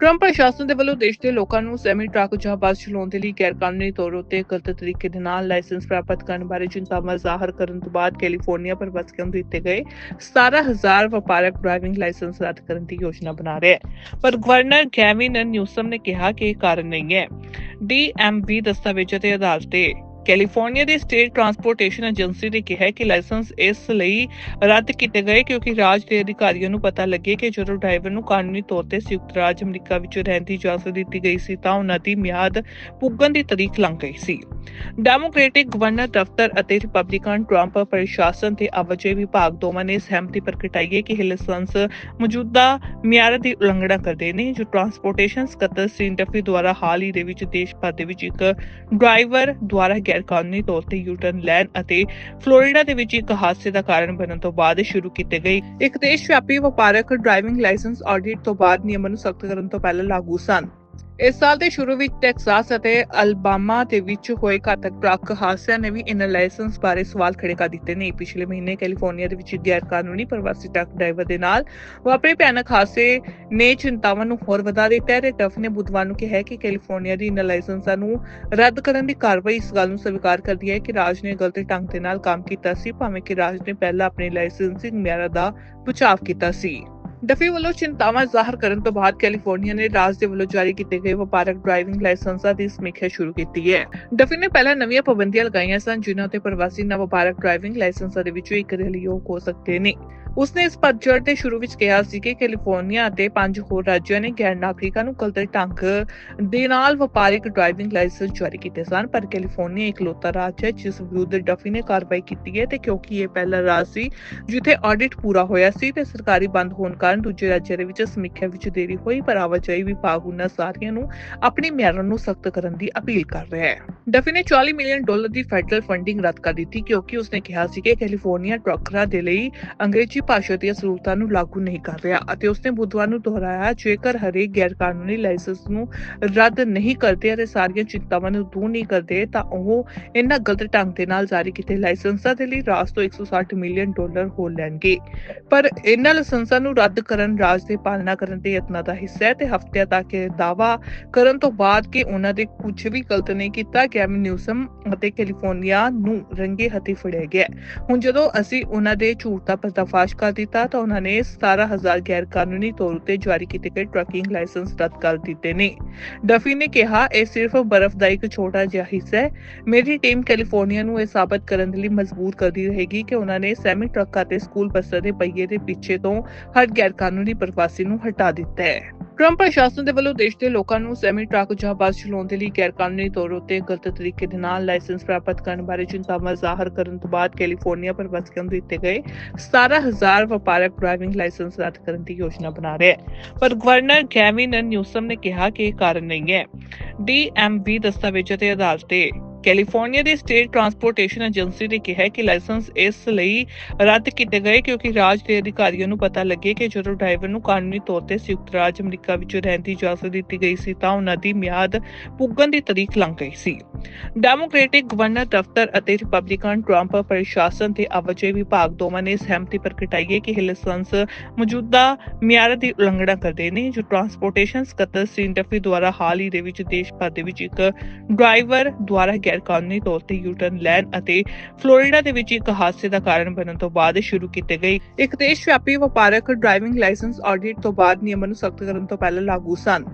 Trump ਪ੍ਰਸ਼ਾਸਨ ਦੇ ਵੱਲੋਂ ਦੇਸ਼ ਦੇ ਲੋਕਾਂ ਨੂੰ ਸੈਮੀ ਟਰੱਕ ਜਾਂ ਬੱਸ ਚਲਾਉਣ ਦੇ ਲਈ ਗੈਰਕਾਨੂੰਨੀ ਤੌਰ ਉੱਤੇ ਗਲਤ ਤਰੀਕੇ ਦੇ ਨਾਲ ਲਾਇਸੈਂਸ ਪ੍ਰਾਪਤ ਕਰਨ ਬਾਰੇ ਚਿੰਤਾਵਾਂ ਜ਼ਾਹਰ ਕਰਨ ਤੋਂ ਬਾਅਦ ਕੈਲੀਫੋਰਨੀਆ ਪ੍ਰਬੰਧਕਾਂ ਨੂੰ ਦਿੱਤੇ ਗਏ। 17000 ਵਪਾਰਕ ਡਰਾਈਵਿੰਗ ਲਾਇਸੈਂਸ ਰੱਦ ਕਰਨ ਦੀ ਯੋਜਨਾ ਬਣਾ ਰਿਹਾ ਹੈ। ਪਰ ਗਵਰਨਰ ਗੈਵਿਨ ਨਿਊਸਮ ਨੇ ਕਿਹਾ ਕਿ ਇਹ ਕਾਰਨ ਨਹੀਂ ਹੈ। ਡੀਐਮਵੀ ਦਸਤਾਵੇਜ਼ਾਂ ਦੇ ਆਧਾਰ ਤੇ ਕੈਲੀਫੋਰਨੀਆ ਦੀ ਸਟੇਟ ਟਰਾਂਸਪੋਰਟੇਸ਼ਨ ਏਜੰਸੀ ਨੇ ਕਿਹਾ ਕਿ ਲਾਇਸੈਂਸ ਇਸ ਲਈ ਰੱਦ ਕੀਤੇ ਗਏ ਕਿਉਂਕਿ ਰਾਜ ਦੇ ਅਧਿਕਾਰੀਆਂ ਨੂੰ ਪਤਾ ਲੱਗੇ ਕਿ ਜਦੋਂ ਡਰਾਈਵਰ ਨੂੰ ਕਾਨੂੰਨੀ ਤੌਰ ਤੇ ਸੰਯੁਕਤ ਰਾਜ ਅਮਰੀਕਾ ਵਿੱਚ ਰਹਿਣ ਦੀ ਇਜਾਜ਼ਤ ਦਿੱਤੀ ਗਈ ਸੀ ਤਾਂ ਉਹਨਾਂ ਦੀ ਮਿਆਦ ਪੁੱਗਣ ਦੀ ਤਾਰੀਖ ਲੰਘ ਗਈ ਸੀ। ਡੈਮੋਕ੍ਰੈਟਿਕ ਗਵਰਨਰ ਦਫ਼ਤਰ ਅਤੇ ਰਿਪਬਲਿਕਨ ਟਰੰਪ ਪ੍ਰਸ਼ਾਸਨ ਤੇ ਆਵਾਜਾਈ ਵਿਭਾਗ ਦੋਵਾਂ ਨੇ ਸਹਿਮਤੀ ਪ੍ਰਗਟਾਈ ਹੈ ਕਿ ਇਹ ਲਾਇਸੈਂਸ ਮੌਜੂਦਾ ਮਿਆਰ ਦੀ ਉਲੰਘਣਾ ਕਰਦੇ ਨੇ, ਜੋ ਟਰਾਂਸਪੋਰਟੇਸ਼ਨ ਸਕੱਤਰ ਸਿੰਡਫੀ ਦੁਆਰਾ ਹਾਲ ਹੀ ਦੇ ਵਿੱਚ ਦੇਸ਼ ਭਰ ਦੇ ਵਿੱਚ ਇੱਕ ਡਰਾਈਵਰ ਦੁਆਰਾ ਗੈਰਕਾਨੂੰਨੀ ਤੌਰ ਤੇ ਯੂ-ਟਰਨ ਲੈਣ ਅਤੇ ਫਲੋਰੀਡਾ ਦੇ ਵਿੱਚ ਇੱਕ ਹਾਦਸੇ ਦਾ ਕਾਰਨ ਬਣਨ ਤੋਂ ਬਾਅਦ ਸ਼ੁਰੂ ਕੀਤੀ ਗਈ ਇੱਕ ਦੇਸ਼ ਵਿਆਪੀ ਵਪਾਰਕ ਡਰਾਈਵਿੰਗ ਲਾਇਸੈਂਸ ਆਡਿਟ ਤੋਂ ਬਾਅਦ ਨਿਯਮਾਂ ਨੂੰ ਸਖਤ ਕਰਨ ਤੋਂ ਪਹਿਲਾਂ ਲਾਗੂ ਸਨ। ਇਸ ਸਾਲ ਦੇ ਸ਼ੁਰੂ ਵਿੱਚ ਟੈਕਸਾਸ ਅਤੇ ਅਲਬਾਮਾ ਦੇ ਵਿੱਚ ਹੋਏ ਘਾਤਕ ਟਰੱਕ ਹਾਦਸਿਆਂ ਨੇ ਵੀ ਇਨ੍ਹਾਂ ਲਾਇਸੈਂਸ ਬਾਰੇ ਸਵਾਲ ਖੜੇ ਕਰ ਦਿੱਤੇ ਨੇ। ਪਿਛਲੇ ਮਹੀਨੇ ਕੈਲੀਫੋਰਨੀਆ ਦੇ ਵਿੱਚ ਗੈਰ ਕਾਨੂੰਨੀ ਪ੍ਰਵਾਸੀ ਟਰੱਕ ਡਰਾਈਵਰ ਦੇ ਨਾਲ ਵਾਪਰੇ ਭਿਆਨਕ ਹਾਦਸੇ ਨੇ ਚਿੰਤਾਵਾਂ ਨੂੰ ਹੋਰ ਵਧਾ ਦਿੱਤਾ ਹੈ। ਤੇ ਟਫ ਨੇ ਬੁੱਧਵਾਰ ਨੂੰ ਕਿਹਾ ਕਿ ਕੈਲੀਫੋਰਨੀਆ ਦੀ ਇਨ੍ਹਾਂ ਲਾਇਸੈਂਸਾਂ ਨੂੰ ਰੱਦ ਕਰਨ ਦੀ ਕਾਰਵਾਈ ਇਸ ਗੱਲ ਨੂੰ ਸਵੀਕਾਰ ਕਰਦੀ ਹੈ ਕਿ ਰਾਜ ਨੇ ਗਲਤ ਢੰਗ ਦੇ ਨਾਲ ਕੰਮ ਕੀਤਾ ਸੀ, ਭਾਵੇਂ ਕਿ ਰਾਜ ਨੇ ਪਹਿਲਾਂ ਆਪਣੇ ਲਾਇਸੈਂਸਿੰਗ ਮਿਆਰਾਂ ਦਾ ਬਚਾਅ ਕੀਤਾ ਸੀ। ਡਫੀ ਵੱਲੋਂ ਚਿੰਤਾਵਾਂ ਜ਼ਾਹਰ ਕਰਨ ਤੋਂ ਬਾਅਦ ਕੈਲੀਫੋਰਨੀਆ ਨੇ ਰਾਜ ਦੇ ਵੱਲੋਂ ਜਾਰੀ ਕੀਤੇ ਗਏ ਵਪਾਰਕ ਡਰਾਈਵਿੰਗ ਲਾਇਸੈਂਸਾਂ ਦੀ ਸਮੀਖਿਆ ਸ਼ੁਰੂ ਕੀਤੀ ਹੈ। ਡਫੀ ਨੇ ਪਹਿਲਾਂ ਨਵੀਆਂ ਪਾਬੰਦੀਆਂ ਲਗਾਈਆਂ ਸਨ, ਜਿਨ੍ਹਾਂ ਤੇ ਪ੍ਰਵਾਸੀ ਨਵ ਵਪਾਰਕ ਡਰਾਈਵਿੰਗ ਲਾਇਸੈਂਸਾਂ ਦੇ ਵਿੱਚੋਂ ਇੱਕ ਦੇ ਲਈ ਹੋ ਸਕਦੇ ਨੇ। ਉਸਨੇ ਇਸ ਪਤਝੜ ਦੇ ਸ਼ੁਰੂ ਵਿੱਚ ਕਿਹਾ ਸੀ ਕਿ ਕੈਲੀਫੋਰਨੀਆ ਅਤੇ ਪੰਜ ਹੋਰ ਰਾਜਾਂ ਨੇ ਗੈਰ ਨਾਗਰਿਕਾਂ ਨੂੰ ਗਲਤ ਢੰਗ ਦੇ ਨਾਲ ਵਪਾਰਕ ਡਰਾਈਵਿੰਗ ਲਾਇਸੈਂਸ ਜਾਰੀ ਕੀਤੇ ਸਨ, ਪਰ ਕੈਲੀਫੋਰਨੀਆ ਇਕਲੌਤਾ ਰਾਜ ਹੈ, ਜਿਸ ਵਿਰੁੱਧ ਡਫੀ ਨੇ ਕਾਰਵਾਈ ਕੀਤੀ ਹੈ ਤੇ ਕਿਉਂਕਿ ਇਹ ਪਹਿਲਾ ਰਾਜ ਸੀ ਜਿੱਥੇ ਆਡਿਟ ਪੂਰਾ ਹੋਇਆ ਸੀ ਤੇ ਸਰਕਾਰੀ ਬੰਦ ਹੋਣ ਕਾਰਨ ਦੂਜੇ ਰਾਜਾਂ ਦੇ ਵਿੱਚ ਸਮੀਖਿਆ ਵਿੱਚ ਦੇਰੀ ਹੋਈ, ਪਰ ਆਵਾਜਾਈ ਵਿਭਾਗ ਉਹਨਾਂ ਸਾਰਿਆਂ ਨੂੰ ਆਪਣੀ ਮਿਆਰਾਂ ਨੂੰ ਸਖਤ ਕਰਨ ਦੀ ਅਪੀਲ ਕਰ ਰਿਹਾ ਹੈ। ਡਫੀ ਨੇ 40 ਮਿਲੀਅਨ ਡਾਲਰ ਦੀ ਫੈਡਰਲ ਫੰਡਿੰਗ ਰੱਦ ਕਰ ਦਿੱਤੀ ਕਿਉਂਕਿ ਉਸਨੇ ਕਿਹਾ ਸੀ ਕਿ ਕੈਲੀਫੋਰਨੀਆ ਟਰੱਕਰਾਂ ਦੇ ਲਈ ਅੰਗਰੇਜ਼ੀ ਭਾਸ਼ਾ ਦੀਆਂ ਸਹੂਲਤਾਂ ਨੂੰ ਲਾਗੂ ਨਹੀਂ ਕਰ ਰਿਹਾ ਅਤੇ ਉਸਨੇ ਬੁੱਧਵਾਰ ਨੂੰ ਦੁਹਰਾਇਆ, ਜੇਕਰ ਹਰੇਕ ਗੈਰ ਕਾਨੂੰਨੀ ਲਾਇਸੈਂਸ ਨੂੰ ਰੱਦ ਨਹੀਂ ਕਰਦੇ ਅਤੇ ਸਾਰੀਆਂ ਚਿੰਤਾਵਾਂ ਨੂੰ ਦੂਰ ਨਹੀਂ ਕਰਦੇ, ਤਾਂ ਉਹ ਇਹਨਾਂ ਗਲਤ ਢੰਗ ਦੇ ਨਾਲ ਜਾਰੀ ਕੀਤੇ ਲਾਇਸੈਂਸਾਂ ਦੇ ਲਈ ਰਾਜ ਤੋਂ 160 ਮਿਲੀਅਨ ਡਾਲਰ ਹੋ ਲੈਣਗੇ। ਪਰ ਇਹਨਾਂ ਲਾਇਸੈਂਸਾਂ ਨੂੰ ਰੱਦ ਕਰਨ ਰਾਜ ਦੇ ਪਾਲਣਾ ਕਰਨ ਦੇ ਯਤਨਾਂ ਦਾ ਹਿੱਸਾ ਹੈ ਤੇ ਹਫ਼ਤਿਆਂ ਤੱਕ ਇਹ ਦਾਵਾ ਕਰਨ ਤੋਂ ਬਾਅਦ ਕਿ ਉਹਨਾਂ ਦੇ ਕੁਝ ਵੀ ਗਲਤ ਨਹੀਂ ਕੀਤਾ ਗੈਵਿਨ ਨਿਊਸਮ ਅਤੇ ਕੈਲੀਫੋਰਨੀਆ ਨੂੰ ਰੰਗੇ ਹੱਥੀ ਫੜਿਆ ਗਿਆ। ਹੁਣ ਜਦੋਂ ਅਸੀਂ ਉਹਨਾਂ ਦੇ ਝੂਠ ਦਾ ਪਰਦਾਫਾਸ਼ ਕਰ ਦਿੱਤਾ ਤਾਂ ਉਹਨਾਂ ਨੇ 17000 ਗੈਰ ਕਾਨੂੰਨੀ ਤੌਰ ਉਤੇ ਜਾਰੀ ਕੀਤੇ ਗਏ ਟਰੱਕਿੰਗ ਲਾਇਸੈਂਸ ਰੱਦ ਕਰ ਦਿੱਤੇ ਨੇ। ਡਫੀ ਨੇ ਕਿਹਾ, ਇਹ ਸਿਰਫ ਬਰਫ਼ ਦਾ ਇੱਕ ਛੋਟਾ ਜਿਹਾ ਹਿੱਸਾ ਹੈ। ਮੇਰੀ ਟੀਮ ਕੈਲੀਫੋਰਨੀਆ ਨੂੰ ਇਹ ਸਾਬਤ ਕਰਨ ਲਈ ਮਜਬੂਰ ਕਰਦੀ ਰਹੇਗੀ ਕਿ ਉਹਨਾਂ ਨੇ ਸੈਮੀ ਟਰੱਕਾਂ ਤੇ ਸਕੂਲ ਬੱਸਾਂ ਦੇ ਪਹੀਏ ਦੇ ਪਿੱਛੇ ਤੋਂ ਹਰ ਗੈਰ ਕਾਨੂੰਨੀ ਪ੍ਰਵਾਸੀ ਨੂੰ ਹਟਾ ਦਿੱਤਾ ਹੈ। ਟਰੰਪ ਪ੍ਰਸ਼ਾਸਨ ਦੇ ਵੱਲੋਂ ਦੇਸ਼ ਦੇ ਲੋਕਾਂ ਨੂੰ ਸੈਮੀ ਟਰੱਕ ਜਾਂ ਬੱਸ ਚਲਾਉਣ ਦੇ ਲਈ ਗੈਰਕਾਨੂੰਨੀ ਤੌਰ ਉੱਤੇ ਗਲਤ ਤਰੀਕੇ ਦੇ ਨਾਲ ਲਾਇਸੈਂਸ ਪ੍ਰਾਪਤ ਕਰਨ ਬਾਰੇ ਚਿੰਤਾਵਾਂ ਜ਼ਾਹਰ ਕਰਨ ਤੋਂ ਬਾਅਦ ਕੈਲੀਫੋਰਨੀਆ ਪ੍ਰਵਾਸੀਆਂ ਨੂੰ ਦਿੱਤੇ ਗਏ 17000 ਵਪਾਰਕ ਡਰਾਈਵਿੰਗ ਲਾਇਸੈਂਸ ਰੱਦ ਕਰਨ ਦੀ ਯੋਜਨਾ ਬਣਾ ਰਿਹਾ ਹੈ। ਪਰ ਗਵਰਨਰ ਗੈਵਿਨ ਨਿਊਸਮ ਨੇ ਕਿਹਾ ਕਿ ਇਹ ਕਾਰਨ ਨਹੀਂ ਹੈ। ਡੀਐਮਵੀ ਦਸਤਾਵੇਜ਼ਾਂ ਦੇ ਆਧਾਰ ਤੇ ਕੈਲੀਫੋਰਨੀਆ ਦੀ ਸਟੇਟ ਟਰਾਂਸਪੋਰਟੇਸ਼ਨ ਏਜੰਸੀ ਨੇ ਕਿਹਾ ਕਿ ਲਾਇਸੈਂਸ ਇਸ ਲਈ ਰੱਦ ਕੀਤੇ ਗਏ ਕਿਉਂਕਿ ਰਾਜ ਦੇ ਅਧਿਕਾਰੀਆਂ ਨੂੰ ਪਤਾ ਲੱਗੇ ਕਿ ਜਦੋਂ ਡਰਾਈਵਰ ਨੂੰ ਕਾਨੂੰਨੀ ਤੌਰ ਤੇ ਸੰਯੁਕਤ ਰਾਜ ਅਮਰੀਕਾ ਵਿੱਚ ਰਹਿਣ ਦੀ ਇਜਾਜ਼ਤ ਦਿੱਤੀ ਗਈ ਸੀ ਤਾਂ ਉਹਨਾਂ ਦੀ ਮਿਆਦ ਪੁੱਗਣ ਦੀ ਤਾਰੀਖ ਲੰਘ ਗਈ ਸੀ। ਡੈਮੋਕ੍ਰੈਟਿਕ ਗਵਰਨਰ ਦਫ਼ਤਰ ਅਤੇ ਰਿਪਬਲਿਕਨ ਟਰੰਪ ਪ੍ਰਸ਼ਾਸਨ ਤੇ ਆਵਾਜਾਈ ਵਿਭਾਗ ਦੋਵਾਂ ਨੇ ਸਹਿਮਤੀ ਪ੍ਰਗਟਾਈ ਹੈ ਕਿ ਇਹ ਮੌਜੂਦਾ ਮਿਆਰਾਂ ਦੀ ਉਲੰਘਣਾ ਕਰਦੇ ਨੇ, ਜੋ ਟਰਾਂਸਪੋਰਟੇਸ਼ਨ ਸਕੱਤਰ ਸਿੰਡਫੀ ਦੁਆਰਾ ਹਾਲ ਹੀ ਦੇ ਵਿੱਚ ਦੇਸ਼ ਭਰ ਦੇ ਵਿੱਚ ਇੱਕ ਡਰਾਈਵਰ ਦੁਆਰਾ ਗੈਰ ਕਾਨੂੰਨੀ ਤੌਰ ਤੇ ਯੂ-ਟਰਨ ਲੈਣ ਅਤੇ ਫਲੋਰੀਡਾ ਦੇ ਵਿੱਚ ਇੱਕ ਹਾਦਸੇ ਦਾ ਕਾਰਨ ਬਣਨ ਤੋਂ ਬਾਅਦ ਸ਼ੁਰੂ ਕੀਤੀ ਗਏ। ਇੱਕ ਦੇਸ਼ ਵਿਆਪੀ ਵਪਾਰਕ ਡਰਾਈਵਿੰਗ ਲਾਇਸੈਂਸ ਆਡਿਟ ਤੋਂ ਬਾਅਦ ਨਿਯਮਾਂ ਨੂੰ ਸਖਤ ਕਰਨ ਤੋਂ ਪਹਿਲਾਂ ਲਾਗੂ ਸਨ।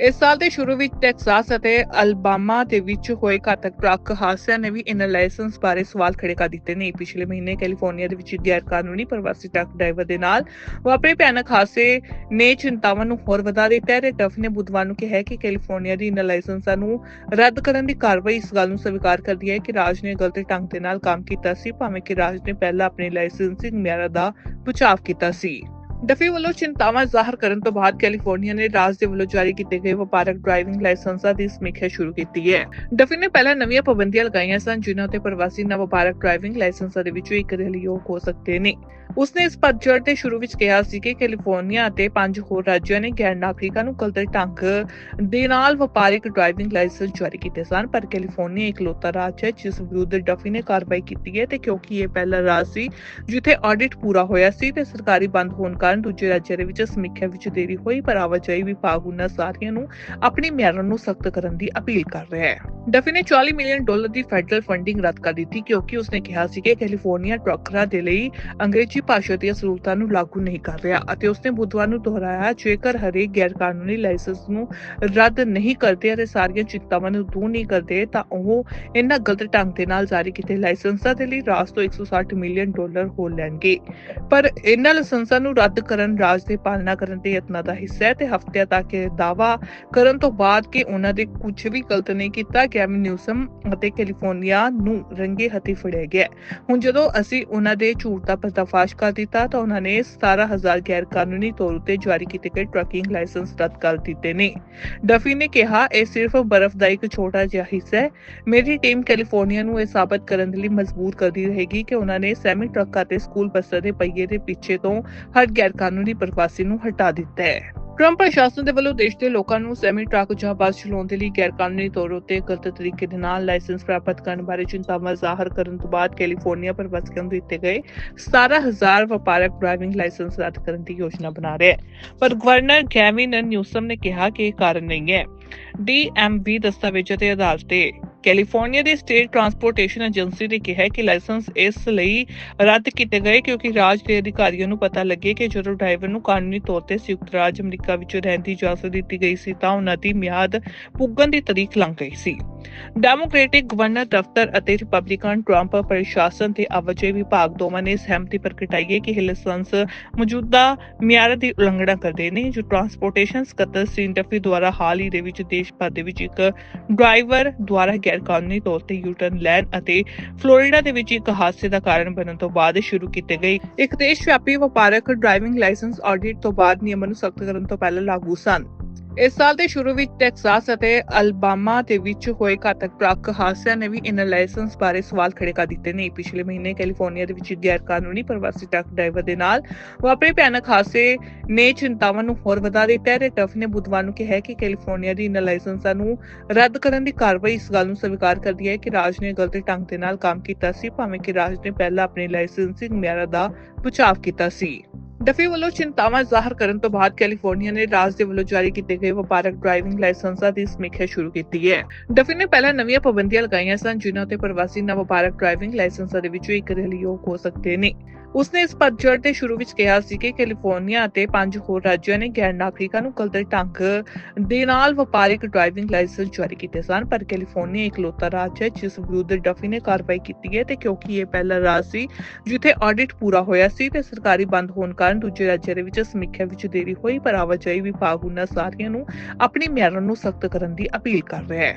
ਇਸ ਸਾਲ ਦੇ ਸ਼ੁਰੂ ਵਿੱਚ ਟੈਕਸਾਸ ਅਤੇ ਅਲਬਾਮਾ ਦੇ ਵਿੱਚ ਹੋਏ ਘਾਤਕ ਟਰੱਕ ਹਾਦਸਿਆਂ ਨੇ ਵੀ ਇਨ੍ਹਾਂ ਲਾਇਸੈਂਸ ਬਾਰੇ ਸਵਾਲ ਖੜੇ ਕਰ ਦਿੱਤੇ ਨੇ। ਪਿਛਲੇ ਮਹੀਨੇ ਕੈਲੀਫੋਰਨੀਆ ਦੇ ਵਿੱਚ ਗੈਰ ਕਾਨੂੰਨੀ ਪ੍ਰਵਾਸੀ ਟਰੱਕ ਡਰਾਈਵਰ ਦੇ ਨਾਲ ਵਾਪਰੇ ਭਿਆਨਕ ਹਾਦਸੇ ਨੇ ਚਿੰਤਾਵਾਂ ਨੂੰ ਹੋਰ ਵਧਾ ਦਿੱਤਾ ਹੈ। ਤੇ ਟਫ ਨੇ ਬੁੱਧਵਾਰ ਨੂੰ ਕਿਹਾ ਕਿ ਕੈਲੀਫੋਰਨੀਆ ਦੀ ਇਨ੍ਹਾਂ ਲਾਇਸੈਂਸਾਂ ਨੂੰ ਰੱਦ ਕਰਨ ਦੀ ਕਾਰਵਾਈ ਇਸ ਗੱਲ ਨੂੰ ਸਵੀਕਾਰ ਕਰਦੀ ਹੈ ਕਿ ਰਾਜ ਨੇ ਗਲਤ ਢੰਗ ਦੇ ਨਾਲ ਕੰਮ ਕੀਤਾ ਸੀ, ਭਾਵੇਂ ਕਿ ਰਾਜ ਨੇ ਪਹਿਲਾਂ ਆਪਣੇ ਲਾਇਸੈਂਸਿੰਗ ਮਿਆਰਾਂ ਦਾ ਬਚਾਅ ਕੀਤਾ ਸੀ। ਡਫੀ ਵੱਲੋਂ ਚਿੰਤਾਵਾਂ ਜ਼ਾਹਰ ਕਰਨ ਤੋਂ ਬਾਅਦ ਕੈਲੀਫੋਰਨੀਆ ਨੇ ਰਾਜ ਦੇ ਵੱਲੋਂ ਜਾਰੀ ਕੀਤੇ ਗਏ ਵਪਾਰਕ ਡਰਾਈਵਿੰਗ ਲਾਇਸੈਂਸਾਂ ਦੀ ਸਮੀਖਿਆ ਸ਼ੁਰੂ ਕੀਤੀ ਹੈ। ਡਫੀ ਨੇ ਪਹਿਲਾਂ ਨਵੀਆਂ ਪਾਬੰਦੀਆਂ ਲਗਾਈਆਂ ਸਨ, ਜਿਨ੍ਹਾਂ ਤੇ ਪ੍ਰਵਾਸੀ ਨਵ ਵਪਾਰਕ ਡਰਾਈਵਿੰਗ ਲਾਇਸੈਂਸਾਂ ਦੇ ਵਿੱਚੋਂ ਇੱਕ ਦੇ ਲਈ ਯੋਗ ਹੋ ਸਕਦੇ ਨੇ। ਉਸਨੇ ਇਸ ਪਤਝੜ ਦੇ ਸ਼ੁਰੂ ਵਿੱਚ ਕਿਹਾ ਸੀ ਕਿ ਕੈਲੀਫੋਰਨੀਆ ਅਤੇ ਪੰਜ ਹੋਰ ਰਾਜਾਂ ਨੇ ਗੈਰ ਨਾਗਰਿਕਾਂ ਨੂੰ ਗਲਤ ਢੰਗ ਦੇ ਨਾਲ ਵਪਾਰਕ ਡਰਾਈਵਿੰਗ ਲਾਇਸੈਂਸ ਜਾਰੀ ਕੀਤੇ ਸਨ, ਪਰ ਕੈਲੀਫੋਰਨੀਆ ਇਕਲੌਤਾ ਰਾਜ ਹੈ, ਜਿਸ ਵਿਰੁੱਧ ਡਫੀ ਨੇ ਕਾਰਵਾਈ ਕੀਤੀ ਹੈ ਤੇ ਕਿਉਂਕਿ ਇਹ ਪਹਿਲਾ ਰਾਜ ਸੀ, ਜਿੱਥੇ ਆਡਿਟ ਪੂਰਾ ਹੋਇਆ ਸੀ ਤੇ ਸਰਕਾਰੀ ਬੰਦ ਹੋਣ ਕਾਰਨ ਕਾਰਨ ਦੂਜੇ ਰਾਜਾਂ ਦੇ ਵਿੱਚ ਸਮੀਖਿਆ ਵਿੱਚ ਦੇਰੀ ਹੋਈ, ਪਰ ਆਵਾਜਾਈ ਵਿਭਾਗ ਉਹਨਾਂ ਸਾਰਿਆਂ ਨੂੰ ਆਪਣੀ ਮਿਆਰਾਂ ਨੂੰ ਸਖਤ ਕਰਨ ਦੀ ਅਪੀਲ ਕਰ ਰਿਹਾ ਹੈ। ਡਫੀ ਨੇ 40 ਮਿਲੀਅਨ ਡਾਲਰ ਦੀ ਫੈਡਰਲ ਫੰਡਿੰਗ ਰੱਦ ਕਰ ਦਿੱਤੀ, ਕਿਉਂਕਿ ਉਸਨੇ ਕਿਹਾ ਸੀ ਕਿ ਕੈਲੀਫੋਰਨੀਆ ਟਰੱਕਰਾਂ ਦੇ ਲਈ ਅੰਗਰੇਜ਼ੀ ਭਾਸ਼ਾ ਦੀਆਂ ਸਹੂਲਤਾਂ ਨੂੰ ਲਾਗੂ ਨਹੀਂ ਕਰ ਰਿਹਾ ਅਤੇ ਉਸਨੇ ਬੁੱਧਵਾਰ ਨੂੰ ਦੁਹਰਾਇਆ, ਜੇਕਰ ਹਰੇਕ ਗੈਰ ਕਾਨੂੰਨੀ ਲਾਇਸੈਂਸ ਨੂੰ ਰੱਦ ਨਹੀਂ ਕਰਦੇ ਅਤੇ ਸਾਰੀਆਂ ਚਿੰਤਾਵਾਂ ਨੂੰ ਦੂਰ ਨਹੀਂ ਕਰਦੇ, ਤਾਂ ਉਹ ਇਹਨਾਂ ਗਲਤ ਢੰਗ ਦੇ ਨਾਲ ਜਾਰੀ ਕੀਤੇ ਲਾਇਸੈਂਸਾਂ ਦੇ ਲਈ ਰਾਜ ਤੋਂ 160 ਮਿਲੀਅਨ ਡਾਲਰ ਹੋ ਲੈਣਗੇ। ਪਰ ਇਹਨਾਂ ਲਾਇਸੈਂਸਾਂ ਨੂੰ ਰੱਦ ਕਰਨ, ਰਾਜ ਦੇ ਪਾਲਣਾ ਕਰਨ ਦੇ ਯਤਨਾਂ ਦਾ ਹਿੱਸਾ ਹੈ ਤੇ ਹਫ਼ਤਿਆਂ ਤੱਕ ਇਹ ਦਾਅਵਾ ਕਰਨ ਤੋਂ ਬਾਅਦ ਕਿ ਉਹਨਾਂ ਦੇ ਕੁਝ ਵੀ ਗਲਤ ਨਹੀਂ ਕੀਤਾ ਗੈਵਨ ਨਿਊਸਮ ਅਤੇ ਕੈਲੀਫੋਰਨੀਆ ਨੂੰ ਰੰਗੇ ਹੱਥੀ ਫੜਿਆ ਗਿਆ ਹੁਣ ਜਦੋਂ ਅਸੀਂ ਉਹਨਾਂ ਦੇ ਝੂਠ ਦਾ ਪਰਦਾਫਾਸ਼ ਕਰ ਦਿੱਤਾ, ਤਾਂ ਉਹਨਾਂ ਨੇ 17000 ਗੈਰ ਕਾਨੂੰਨੀ ਤੌਰ ਉਤੇ ਜਾਰੀ ਕੀਤੇ ਗਏ ਟਰੱਕਿੰਗ ਲਾਇਸੈਂਸ ਰੱਦ ਕਰ ਦਿੱਤੇ ਨੇ। ਡਫੀ ਨੇ ਕਿਹਾ, ਇਹ ਸਿਰਫ ਬਰਫ਼ ਦਾ ਇੱਕ ਛੋਟਾ ਜਿਹਾ ਹਿੱਸਾ ਹੈ। ਮੇਰੀ ਟੀਮ ਕੈਲੀਫੋਰਨੀਆ ਨੂੰ ਇਹ ਸਾਬਤ ਕਰਨ ਦੇ ਲਈ ਮਜਬੂਰ ਕਰਦੀ ਰਹੇਗੀ ਕਿ ਉਹਨਾਂ ਨੇ ਸੈਮੀ ਟਰੱਕ ਅਤੇ ਸਕੂਲ ਬੱਸਾਂ ਦੇ ਪਹੀਏ ਦੇ ਪਿੱਛੇ ਤੋਂ ਹਰ ਗੈਰ ਕਾਨੂੰਨੀ ਪ੍ਰਵਾਸੀ ਨੂੰ ਹਟਾ ਦਿੱਤਾ ਹੈ। ਟਰੰਪ ਪ੍ਰਸ਼ਾਸਨ ਦੇ ਵੱਲੋਂ ਦੇਸ਼ ਦੇ ਲੋਕਾਂ ਨੂੰ ਸੈਮੀ ਟਰੱਕ ਜਾਂ ਬੱਸ ਚਲਾਉਣ ਦੇ ਲਈ ਗੈਰ ਕਾਨੂੰਨੀ ਤੌਰ ਉਤੇ ਗਲਤ ਤਰੀਕੇ ਦੇ ਨਾਲ ਲਾਇਸੈਂਸ ਪ੍ਰਾਪਤ ਕਰਨ ਬਾਰੇ ਚਿੰਤਾਵਾਂ ਜ਼ਾਹਰ ਕਰਨ ਤੋਂ ਬਾਅਦ ਕੈਲੀਫੋਰਨੀਆ ਪ੍ਰਵਾਸੀਆਂ ਨੂੰ ਦਿੱਤੇ ਗਏ 17000 ਵਪਾਰਕ ਡਰਾਈਵਿੰਗ ਲਾਇਸੈਂਸ ਰੱਦ ਕਰਨ ਦੀ ਯੋਜਨਾ ਬਣਾ ਰਿਹਾ ਹੈ। ਪਰ ਗਵਰਨਰ ਗੈਵਿਨ ਨਿਊਸਮ ਨੇ ਕਿਹਾ ਕਿ ਇਹ ਕਾਰਨ ਨਹੀਂ ਹੈ। ਡੀਐਮਵੀ ਦਸਤਾਵੇਜ਼ਾਂ ਦੇ ਆਧਾਰ ਤੇ ਕੈਲੀਫੋਰਨੀਆ ਦੀ ਸਟੇਟ ਟਰਾਂਸਪੋਰਟੇਸ਼ਨ ਏਜੰਸੀ ਨੇ ਕਿਹਾ ਕਿ ਲਾਇਸੈਂਸ ਇਸ ਲਈ ਰੱਦ ਕੀਤੇ ਗਏ ਕਿਉਂਕਿ ਰਾਜ ਦੇ ਅਧਿਕਾਰੀਆਂ ਨੂੰ ਪਤਾ ਲੱਗੇ ਕਿ ਜਦੋਂ ਡਰਾਈਵਰ ਨੂੰ ਕਾਨੂੰਨੀ ਤੌਰ ਤੇ ਸੰਯੁਕਤ ਰਾਜ ਅਮਰੀਕਾ ਵਿੱਚ ਰਹਿਣ ਦੀ ਇਜਾਜ਼ਤ ਦਿੱਤੀ ਗਈ ਸੀ ਤਾਂ ਉਹਨਾਂ ਦੀ ਮਿਆਦ ਪੁੱਗਣ ਦੀ ਤਾਰੀਖ ਲੰਘ ਗਈ ਸੀ। ਡੈਮੋਕ੍ਰੈਟਿਕ ਗਵਰਨਰ ਦਫ਼ਤਰ ਅਤੇ ਰਿਪਬਲਿਕਨ ਟਰੰਪ ਪ੍ਰਸ਼ਾਸਨ ਤੇ ਆਵਾਜਾਈ ਵਿਭਾਗ ਦੋਵਾਂ ਨੇ ਸਹਿਮਤੀ ਪ੍ਰਗਟਾਈ ਹੈ ਕਿ ਇਹ ਮੌਜੂਦਾ ਮਿਆਰਾਂ ਦੀ ਉਲੰਘਣਾ ਕਰਦੇ ਨੇ ਜੋ ਟਰਾਂਸਪੋਰਟੇਸ਼ਨ ਸਕੱਤਰ ਸੀਨ ਦੁਆਰਾ ਹਾਲ ਹੀ ਦੇ ਵਿੱਚ ਦੇਸ਼ ਭਰ ਦੇ ਵਿੱਚ ਇੱਕ ਡਰਾਈਵਰ ਦੁਆਰਾ ਗੈਰ ਕਾਨੂੰਨੀ ਤੌਰ ਤੇ ਯੂਟਰਨ ਲੈਣ ਅਤੇ ਫਲੋਰੀਡਾ ਦੇ ਵਿੱਚ ਇੱਕ ਹਾਦਸੇ ਦਾ ਕਾਰਨ ਬਣਨ ਤੋਂ ਬਾਅਦ ਸ਼ੁਰੂ ਕੀਤੀ ਗਏ ਇੱਕ ਦੇਸ਼ ਵਿਆਪੀ ਵਪਾਰਕ ਡਰਾਈਵਿੰਗ ਲਾਇਸੈਂਸ ਆਡਿਟ ਤੋਂ ਬਾਅਦ ਨਿਯਮਾਂ ਨੂੰ ਸਖਤ ਕਰਨ ਤੋਂ ਪਹਿਲਾਂ ਲਾਗੂ ਸਨ ਇਸ ਸਾਲ ਦੇ ਸ਼ੁਰੂ ਵਿੱਚ ਟੈਕਸਾਸ ਅਤੇ ਅਲਬਾਮਾ ਦੇ ਵਿੱਚ ਹੋਏ ਘਾਤਕ ਟਰੱਕ ਹਾਦਸਿਆਂ ਨੇ ਵੀ ਇਨ੍ਹਾਂ ਲਾਇਸੈਂਸ ਬਾਰੇ ਸਵਾਲ ਖੜੇ ਕਰ ਦਿੱਤੇ ਨੇ। ਪਿਛਲੇ ਮਹੀਨੇ ਕੈਲੀਫੋਰਨੀਆ ਦੇ ਵਿੱਚ ਗੈਰ ਕਾਨੂੰਨੀ ਪ੍ਰਵਾਸੀ ਟਰੱਕ ਡਰਾਈਵਰ ਦੇ ਨਾਲ ਵਾਪਰੇ ਭਿਆਨਕ ਹਾਦਸੇ ਨੇ ਚਿੰਤਾਵਾਂ ਨੂੰ ਹੋਰ ਵਧਾ ਦਿੱਤਾ ਹੈ ਤੇ ਟਫ ਨੇ ਬੁੱਧਵਾਰ ਨੂੰ ਕਿਹਾ ਕਿ ਕੈਲੀਫੋਰਨੀਆ ਦੀ ਇਨ੍ਹਾਂ ਲਾਇਸੈਂਸਾਂ ਨੂੰ ਰੱਦ ਕਰਨ ਦੀ ਕਾਰਵਾਈ ਇਸ ਗੱਲ ਨੂੰ ਸਵੀਕਾਰ ਕਰਦੀ ਹੈ ਕਿ ਰਾਜ ਨੇ ਗਲਤ ਢੰਗ ਦੇ ਨਾਲ ਕੰਮ ਕੀਤਾ ਸੀ, ਭਾਵੇਂ ਕਿ ਰਾਜ ਨੇ ਪਹਿਲਾਂ ਆਪਣੀ ਲਾਇਸੈਂਸਿੰਗ ਮਿਆਰਾਂ ਦਾ ਬਚਾਅ ਕੀਤਾ ਸੀ। ਡਫੀ ਵੱਲੋਂ ਚਿੰਤਾਵਾਂ ਜ਼ਾਹਰ ਕਰਨ ਤੋਂ ਬਾਅਦ ਕੈਲੀਫੋਰਨੀਆ ਨੇ ਰਾਜ ਦੇ ਵੱਲੋਂ ਜਾਰੀ ਕੀਤੇ ਗਏ ਵਪਾਰਕ ਡਰਾਈਵਿੰਗ ਲਾਇਸੈਂਸਾਂ ਦੀ ਸਮੀਖਿਆ ਸ਼ੁਰੂ ਕੀਤੀ ਹੈ। ਡਫੀ ਨੇ ਪਹਿਲਾਂ ਨਵੀਆਂ ਪਾਬੰਦੀਆਂ ਲਗਾਈਆਂ ਸਨ, ਜਿਨ੍ਹਾਂ ਤੇ ਪ੍ਰਵਾਸੀ ਨਾ ਵਪਾਰਕ ਡਰਾਈਵਿੰਗ ਲਾਇਸੈਂਸਾਂ ਦੇ ਵਿੱਚੋਂ ਇੱਕ ਦੇ ਲਈ ਹੋ ਸਕਦੇ ਨੇ। ਉਸਨੇ ਇਸ ਪਤਝੜ ਦੇ ਸ਼ੁਰੂ ਵਿੱਚ ਕਿਹਾ ਸੀ ਕਿ ਕੈਲੀਫੋਰਨੀਆ ਅਤੇ ਪੰਜ ਹੋਰ ਰਾਜਾਂ ਨੇ ਗੈਰ ਨਾਗਰਿਕਾਂ ਨੂੰ ਗਲਤ ਢੰਗ ਦੇ ਨਾਲ ਵਪਾਰਿਕ ਡਰਾਈਵਿੰਗ ਲਾਇਸੈਂਸ ਜਾਰੀ ਕੀਤੇ ਸਨ, ਪਰ ਕੈਲੀਫੋਰਨੀਆ ਇਕਲੌਤਾ ਰਾਜ ਹੈ, ਜਿਸ ਵਿਰੁੱਧ ਡਫੀ ਨੇ ਕਾਰਵਾਈ ਕੀਤੀ ਹੈ ਤੇ ਕਿਉਂਕਿ ਇਹ ਪਹਿਲਾ ਰਾਜ ਸੀ ਜਿੱਥੇ ਆਡਿਟ ਪੂਰਾ ਹੋਇਆ ਸੀ ਤੇ ਸਰਕਾਰੀ ਬੰਦ ਹੋਣ ਕਾਰਨ ਦੂਜੇ ਰਾਜਾਂ ਦੇ ਵਿੱਚ ਸਮੀਖਿਆ ਵਿੱਚ ਦੇਰੀ ਹੋਈ, ਪਰ ਆਵਾਜਾਈ ਵਿਭਾਗ ਉਹਨਾਂ ਸਾਰਿਆਂ ਨੂੰ ਆਪਣੀ ਮਿਆਰਾਂ ਨੂੰ ਸਖਤ ਕਰਨ ਦੀ ਅਪੀਲ ਕਰ ਰਿਹਾ ਹੈ।